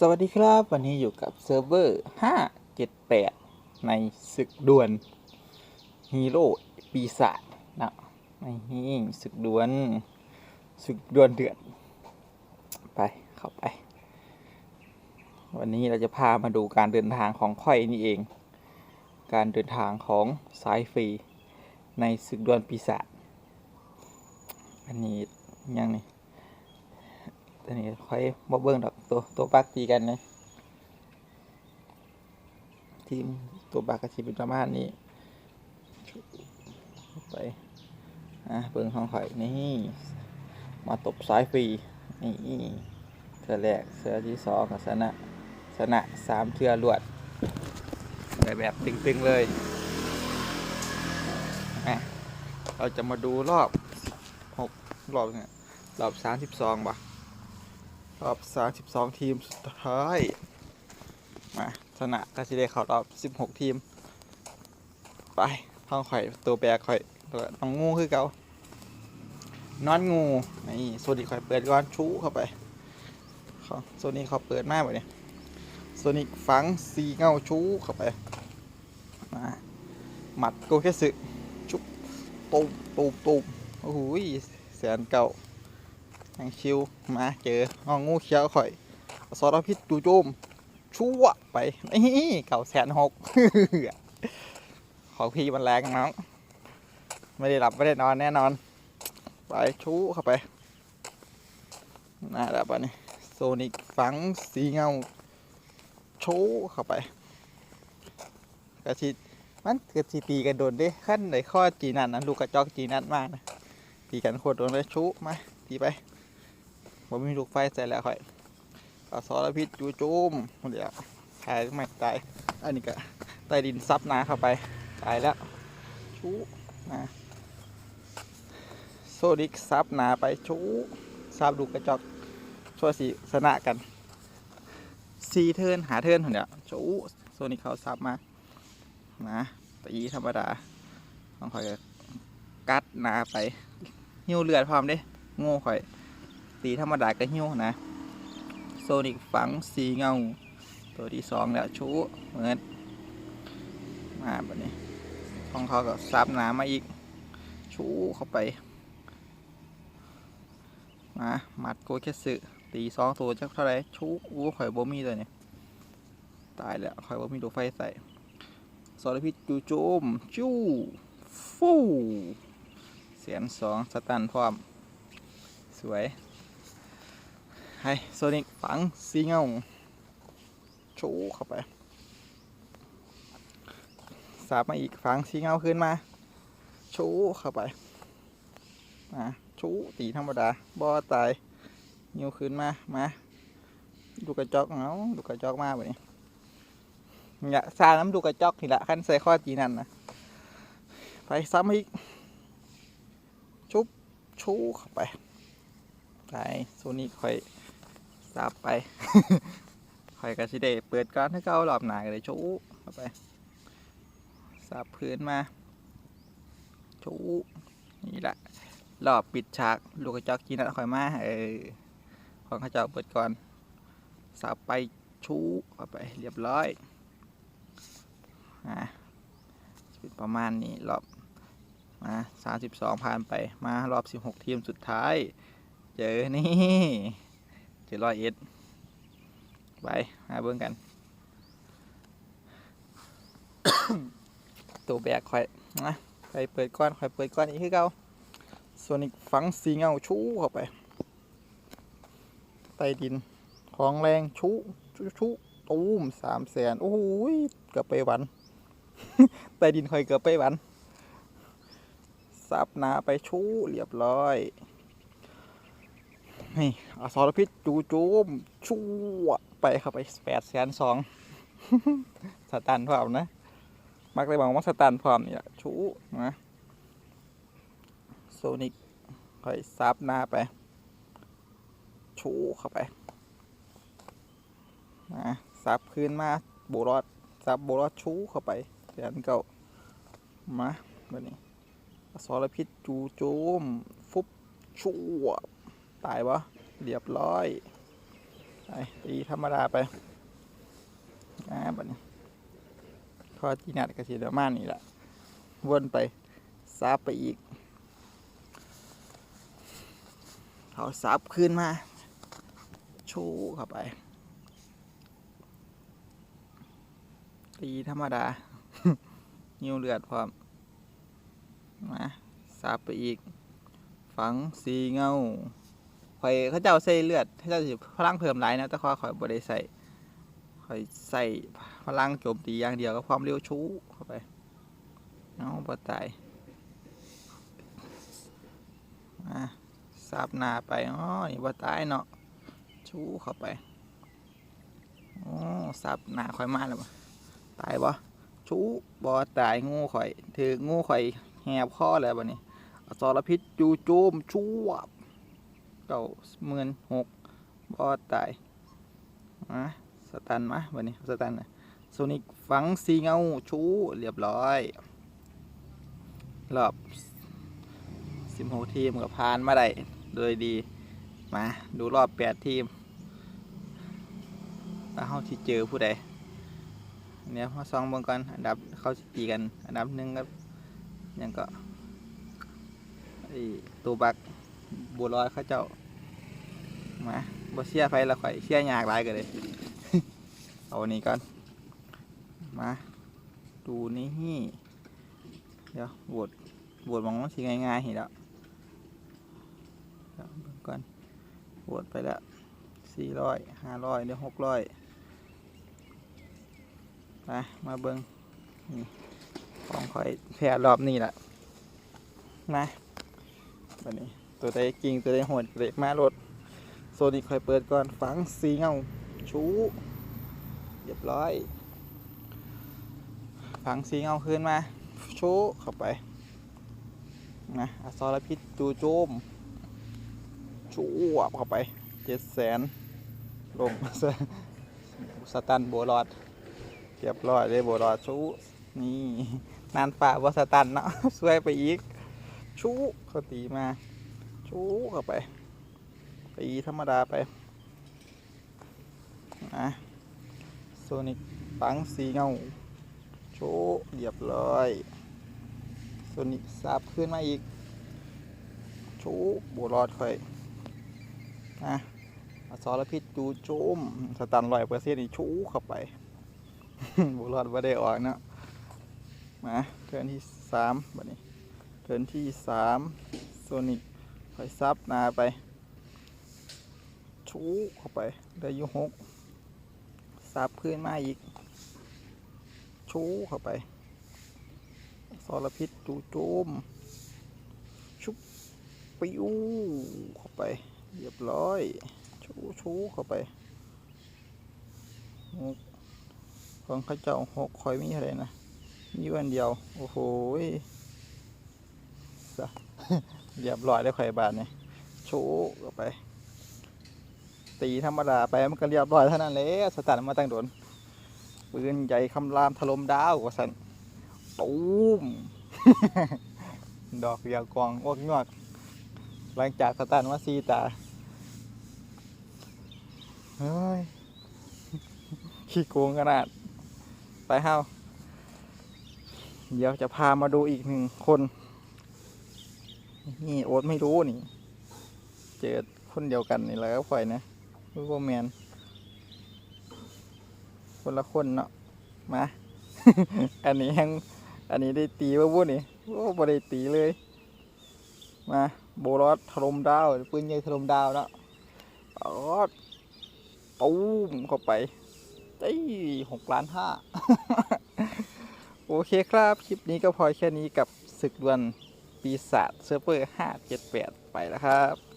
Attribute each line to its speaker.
Speaker 1: สวัสดีครับ วันนี้อยู่กับเซิร์ฟเวอร์ 578 ในศึกดวลฮีโร่ปีศาจนะนี่ศึกดวลศึกดวลเดือด ไป เข้าไป วันนี้เราจะพามาดูการเดินทางของค่อยนี่เอง การเดินทางของสายฟรีในศึกดวลปีศาจอันนี้ยังนี่ ตัวนี้ค่อยมาเบิ่งดอกตัวตัวปักตีกันนะทีมตัวปักกับทีเป็นประมาณนี้ไปอะเบิ่งของข่อยนี่มาตบซ้ายฟรีนี่เสือแรกเสือที่สองกับสนะสนะสามเทือรวดแบบตึงๆเลยอะเราจะมาดูรอบหกรอบเนี่ยรอบสามสิบสองบ่ะ รอบ32 ทีมสุดท้าย มาชนะก็สิได้เข้ารอบ 16 ทีม ไปท้องข่อยตัวแปรข่อยต้องงูคือเกานอนงูนี่โซนิกข่อยเปิดก่อนชูเข้าไปขาโซนิกเขาเปิดมากเลยเนี่ยโซนิกฝังสีเงาชูเข้าไปมาหมัดโกแค่สึชุบตูมตูมตูมโอ้โหแสนเก่า ยังชิวมาเจอห้องงูเขียวข่อยสารพิษจูโจมชั่วไปนี่เก่าแสนหกของพี่มันแรงน้อง ไม่ได้หลับไม่ได้นอนแน่นอน ไปชูเข้าไปน่าแล้วปะนี่โซนิกฝังสีเงาชูเข้าไปกระชิดมันกระชิตีกันโดนด้ขั้นในข้อจีนันนะลูกกระจอกจีนันมากนะตีกันโคตรโดนเลยชูมาตีไป ผมมีลูกไฟใส่แล้วค่อยเอาซอสพิษจูจุ่มเดี๋ยวตายไม่ตายอันนี้ก็ใต้ดินซับนาเข้าไป ตายแล้วชูนะโซดิกซับนาไปชูซับลูกระจอกช่วยสีสนะกันซีเทิร์นหาเทิร์นเดี๋ยวชูโซนิกเขาซับมานะตีธรรมดาต้องคอยกัดนาไปหิ้วเลือดพร้อมด้โง่ข่อย ตีธรรมดาก็หิ้วนะโซนิกฝังสีเงา ตัวที่สองแล้วชูเหมือนมาแบบนี้ของเขาก็ซับน้ำมาอีก ชูเข้าไปมามัดโกแค่สึตีสองตัวจักเท่าไรชูอู้ข่อยบ่มีเลยเนี่ยตายแล้วข่อยบ่มีตัวไฟใส่สารพิษจูโจมจูฟู่เสียนสองสตันพร้อม สวย ให้โซนิกฝังสีเงาชูเข้าไป สาบมาอีกฝังสีเงาขึ้นมา ชูเข้าไปมาชูตีธรรมดาบอตายนิ้วขึ้นมา มาดูกระจอกเงาดูกระจอกมาแบบนี้อย่าซาน้ำดูกระจอกทีละขั้นใส่ข้อจีนั่นนะไปซ้ำอีก ชุบชูเข้าไปไปโซนี่ค่อย สับไปคอยกระชิเดเปิดก้อนให้เก้ารอบหนากันเลยชูเข้าไปสับพื้นมาชูนี่แหละรอบปิดฉากลูกกระจอกจีนัดคอยมาเออของข้าเจ้าเปิดก่อนสับไปชูเข้าไปเรียบร้อยอะปิดประมาณนี้รอบมาสามสิบสองผ่านไปมารอบสิบหกทีมสุดท้าย เจอนี่ เจอรอยเอ็ดไปมาเบิ่งกัน ตัวแบกค่อยนะไปเปิดก้อนค่อยเปิดก้อนอีกคือเก่าส่วนอีกฝังสีเงาชูเข้าไปใต้ดินของแรงชูชูชูตูมสามแสนโอ้โหยเกือบไปหวันใต้ดินคอยเกือบไปหวันซับนาไปชูเรียบร้อย นี่อสรพิษจูจูมชั่วไปเข้าไปแปดแสนสองสตันพร้อมนะ มักเลยบอกว่าสตันพร้อมนี่แหละชูนะโซนิกค่อยซับหน้าไป ชูเข้าไปนะซับคืนมาโบรอดซับโบรอดชูเข้าไปแสนเก่ามาแบบนี้อสรพิษจูจูมฟุบชั่ว ตายวะเรียบร้อยไปตีธรรมดาไปอ่าบัดนี้พอที่นัดกระสีเดยวมานี่แหละวนไปซับไปอีกเอาซับขึ้นมา ชูเข้าไป ตีธรรมดา นิ้วเลือดพร้อมมาซับไปอีก ฝังสีเงา ข่อยเขาเจ้าใส่เลือดเขาเจ้าสิพลังเพิ่มหลายนะแต่ข้อยข่อยบ่ได้ใส่ข่อยใส่พลังโจมตีอย่างเดียวก็ความเร็วชูเข้าไปเอาบ่ตายมาซับหน้าไปอ๋อนี่บ่ตายเนาะชูเข้าไปอ๋อซับหน้าข่อยมาแล้วตายบ่ชูบ่ตายงูข่อยถืองูข่อยแหบคอแล้วบัดนี้อสรพิษจูโจมชั่วบ เก้าหมื่นหกบอตายมาสตันมาวันนี้สตันนะโซนิกฝังซีเงาชูเรียบร้อยรอบสิบหกทีมกับพานมาได้โดยดี มาดูรอบแปดทีมแล้วเขาที่เจอผู้ใดเนี่ยมาซองบงก่อนอันดับเขาตีกัน อันดับหนึ่งครับยังก็ตัวบัก บัวลอยเข้าเจ้ามาบ่เชียไฟละข่อยเชียยากหลายกันเลยเอาอันนี้ก่อนมาดูนี่เดี๋ยวบวดบวดมองสิง่ายๆเห็นแล้วเดี๋ยวเบิ่งก่อนบวดไปแล้วสี่ร้อยห้าร้อยเดี๋ยวหกร้อยไปมาเบิ่งนี่ของข่อยแพร่รอบนี้แหละนะบันนี้ ตัวใดกิ่งตัวใดหดเกรมารถโซนิคอยเปิดก่อนฝังสีเงาชูเรียบร้อย ฝังสีเงาขึ้นมาชูเข้าไปนะอสรพิษจูโจมชูบเข้าไปเจ็ดแสนลงสตันโบรอดเรียบร้อยเลยโบรอดชูนี่นานฝ่าว่าสตันเนาะช่วยไปอีกชูเขาตีมา ชูเข้าไปตีธรรมดาไปนะโซนิกปังสีเงาชูเรียบร้อยโซนิกซับขึ้นมาอีกชูบวรอดค่อยนะอสรพิษจูโจมสตันร้อยเปอร์เซ็นต์นี่ชูเข้าไปบวรอดว่าได้ออกเนาะมาเทิร์นที่สามบัดนี้เทิร์นที่สามโซนิก คอยซับนาไป ชูเข้าไปได้อยุหกซับขึ้นมาอีก ชูเข้าไปสารพิษจูโจมชุบปิ้วเข้าไป เรียบร้อย ชูชูเข้าไปหกของข้าเจ้าหกคอยมีอะไรนะ มีวันเดียว โอ้โหย เรียบร้อยได้ไข่บาทเนี่ยชว์เข้าไป ตีธรรมดาไปมันก็เรียบร้อยเท่านั้นเลยสตาร์ทมาตั้งโดนปืนใหญ่คำรามถล่มดาวว่าสันตูมดอกยาวกองอ้วกงอกหลังจากสตาร์ทมาซีตาเฮ้ยขี้โกงขนาด ไปเฮาเดี๋ยวจะพามาดูอีกหนึ่งคน นี่โอ๊ตไม่รู้นี่ เจอคนเดียวกันนี่แล้วก็ปล่อยนะรู้วแมนคนละคนเนาะมา อันนี้ยังอันนี้ได้ตีว่าวุ้นนี่โอ้บ่ได้ตีเลย มาโบรอสถล่มดาวปืนใหญ่ถล่มดาวเนาะปอดตูมเข้าไปไอ้หกล้านห้า โอเคครับ คลิปนี้ก็พอแค่นี้กับศึกดวล ปีศาจเซิร์ฟเวอร์578 ไปแล้วครับ